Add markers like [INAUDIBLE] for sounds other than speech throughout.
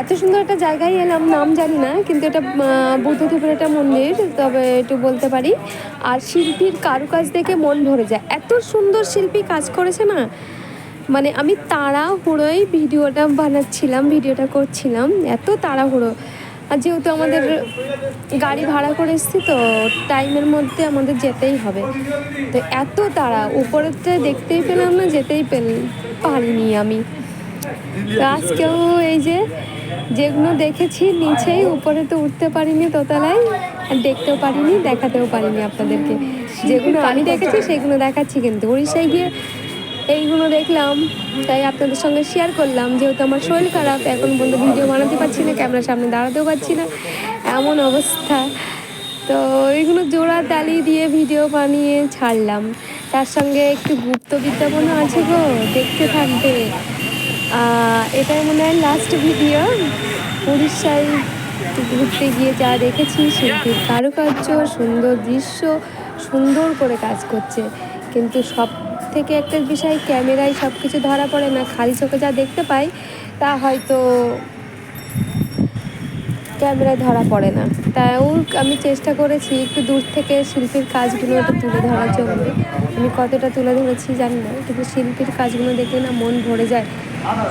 এত সুন্দর একটা জায়গায় এলাম, নাম জানি না, কিন্তু এটা বুদ্ধদেবের একটা মন্দির, তবে একটু বলতে পারি। আর শিল্পীর কারুকাজ দেখে মন ভরে যায়। এত সুন্দর শিল্পী কাজ করেছে না? মানে আমি তাড়াহুড়োই ভিডিওটা বানাচ্ছিলাম, ভিডিওটা করছিলাম, এত তাড়াহুড়ো। আর যেহেতু আমাদের গাড়ি ভাড়া করে এসেছি, তো টাইমের মধ্যে আমাদের যেতেই হবে। তো এত তাড়া উপরেতে দেখতেই পেলাম না, যেতেই পেল, পারিনি আমি। [LAUGHS] তো আজকেও এই যে যেগুলো দেখেছি, নিচেই উপরে তো উঠতে পারিনি দোতলায়, আর দেখতেও পারিনি, দেখাতেও পারিনি আপনাদেরকে। যেগুলো আমি দেখেছি, সেগুলো দেখাচ্ছি কিন্তু। উড়িষ্যায় গিয়ে এইগুলো দেখলাম, তাই আপনাদের সঙ্গে শেয়ার করলাম। যেহেতু আমার শরীর খারাপ, এখন পর্যন্ত ভিডিও বানাতে পারছি না ক্যামেরার সামনে দাঁড়াতেও পারছি না, এমন অবস্থা। তো এইগুলো জোড়া তালি দিয়ে ভিডিও বানিয়ে ছাড়লাম। তার সঙ্গে একটু গুপ্ত বিজ্ঞাপনও আছে গো, দেখতে থাকবে। এটাই মনে হয় লাস্ট ভিডিও উড়িষ্যায় ঘুরতে গিয়ে যা দেখেছি শিল্পীর কারুকার্য সুন্দর দৃশ্য, সুন্দর করে কাজ করছে। কিন্তু সব থেকে একটা বিষয়, ক্যামেরায় সব কিছু ধরা পড়ে না, খালি চোখে যা দেখতে পাই, তা হয়তো ক্যামেরায় ধরা পড়ে না। তাও আমি চেষ্টা করেছি একটু দূর থেকে শিল্পীর কাজগুলো একটু তুলে ধরার জন্য। আমি কতটা তুলে ধরেছি জানি না, কিন্তু শিল্পীর কাজগুলো দেখলে না মন ভরে যায়।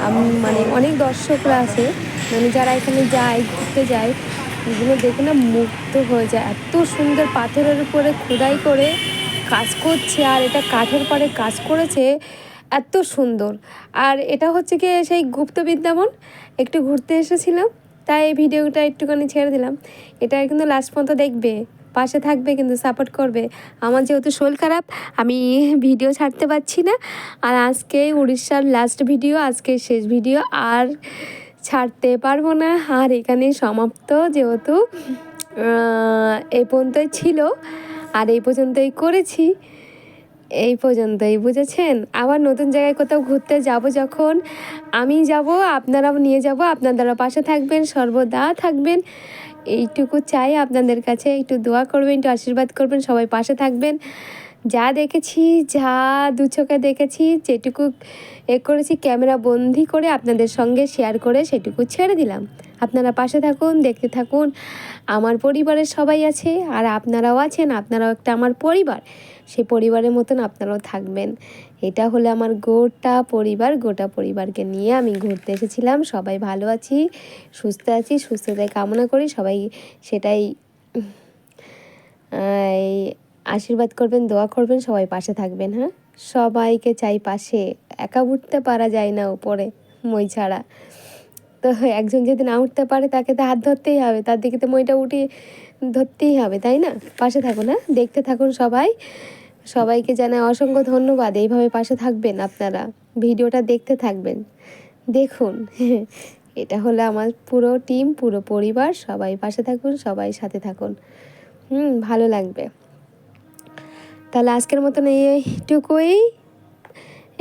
আমি মানে অনেক দর্শকরা আছে মানে যারা এখানে যায়, ঘুরতে যায়, এগুলো দেখে না মুগ্ধ হয়ে যায়। এত সুন্দর পাথরের উপরে খোদাই করে কাজ করছে আর এটা কাঠের পরে কাজ করেছে, এত সুন্দর। আর এটা হচ্ছে কি সেই গুপ্ত বিদ্যামন একটু ঘুরতে এসেছিলাম। তাই এই ভিডিওটা একটুখানি ছেড়ে দিলাম। এটা কিন্তু লাস্ট পর্যন্ত দেখবে, পাশে থাকবে কিন্তু সাপোর্ট করবে। আমার যেহেতু শরীর খারাপ, আমি ভিডিও ছাড়তে পারছি না। আর আজকে উড়িষ্যার লাস্ট ভিডিও আজকে শেষ ভিডিও আর ছাড়তে পারব না। আর এখানে সমাপ্ত যেহেতু এই পর্যন্তই ছিল। আর এই পর্যন্তই করেছি। এই পর্যন্তই, বুঝেছেন? আবার নতুন জায়গায় কোথাও ঘুরতে যাব যখন, আমি যাব, আপনারাও নিয়ে যাব আপনাদেরও পাশে থাকবেন, সর্বদা থাকবেন। এইটুকু চাই আপনাদের কাছে, একটু দোয়া করবেন, একটু আশীর্বাদ করবেন, সবাই পাশে থাকবেন। যা দেখেছি, যা দু চোখে দেখেছি, যেটুকু এ করেছি, ক্যামেরা বন্দি করে আপনাদের সঙ্গে শেয়ার করে সেটুকু ছেড়ে দিলাম। আপনারা পাশে থাকুন, দেখতে থাকুন। আমার পরিবারের সবাই আছে, আর আপনারাও আছেন, আপনারাও একটা আমার পরিবার। সেই পরিবারের মতন আপনারাও থাকবেন। এটা হলো আমার গোটা পরিবার, গোটা পরিবারকে নিয়ে আমি ঘুরতে এসেছিলাম। সবাই ভালো আছি, সুস্থ আছি, সুস্থতায় কামনা করি। সবাই সেটাই আশীর্বাদ করবেন, দোয়া করবেন, সবাই পাশে থাকবেন হ্যাঁ? সবাইকে চাই পাশে, একা উঠতে পারা যায় না উপরে, মই ছাড়া। তো একজন যদি না উঠতে পারে, তাকে তো হাত ধরতেই হবে, তার দিকে তো মইটা উঠে ধরতেই হবে, তাই না? পাশে থাকুন হ্যাঁ? দেখতে থাকুন সবাই। সবাইকে জানাই অসংখ্য ধন্যবাদ, এইভাবে পাশে থাকবেন আপনারা, ভিডিওটা দেখতে থাকবেন। দেখুন, [LAUGHS] এটা হলো আমার পুরো টিম পুরো পরিবার, সবাই পাশে থাকুন, সবাই সাথে থাকুন। হুম, ভালো লাগবে। তাহলে আজকের মতন এইটুকুই।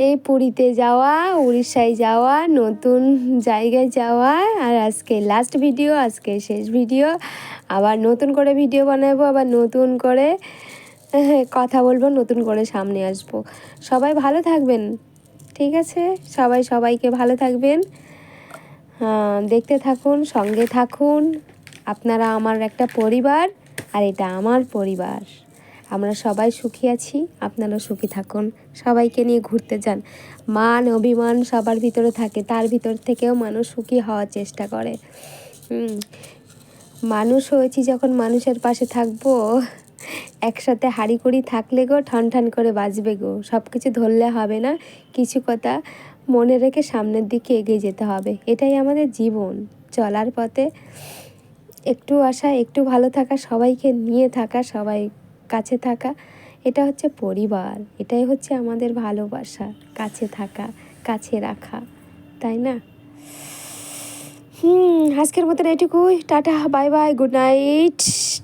এই পুরীতে যাওয়া, উড়িষ্যায় যাওয়া, নতুন জায়গায় যাওয়া, আর আজকে লাস্ট ভিডিও আজকে শেষ ভিডিও আবার নতুন করে ভিডিও বানাবো, আবার নতুন করে কথা বলব, নতুন করে সামনে আসব। সবাই ভালো থাকবেন, ঠিক আছে? সবাই সবাইকে ভালো থাকবেন। দেখতে থাকুন, সঙ্গে থাকুন। আপনারা আমার একটা পরিবার, আর এটা আমার পরিবার। আমরা সবাই সুখী আছি আপনারা সুখী থাকুন। সবাইকে নিয়ে ঘুরতে যান। মান, অভিমান সবার ভিতরে থাকে, তার ভিতর থেকেও মানুষ সুখী হওয়ার চেষ্টা করে। মানুষ হয়েছি যখন মানুষের পাশে থাকব, একসাথে হাড়ি কুড়ি থাকলে গো ঠান ঠান করে বাজবে গো। সব কিছু ধরলে হবে না, কিছু কথা মনে রেখে সামনের দিকে এগিয়ে যেতে হবে। এটাই আমাদের জীবন। চলার পথে একটু আসা একটু ভালো থাকা, সবাইকে নিয়ে থাকা, সবাই কাছে থাকা। এটা হচ্ছে পরিবার, এটাই হচ্ছে আমাদের ভালোবাসা, কাছে থাকা, কাছে রাখা, তাই না? হুম, আজকের মতন এটুকুই, tata, bye bye, good night.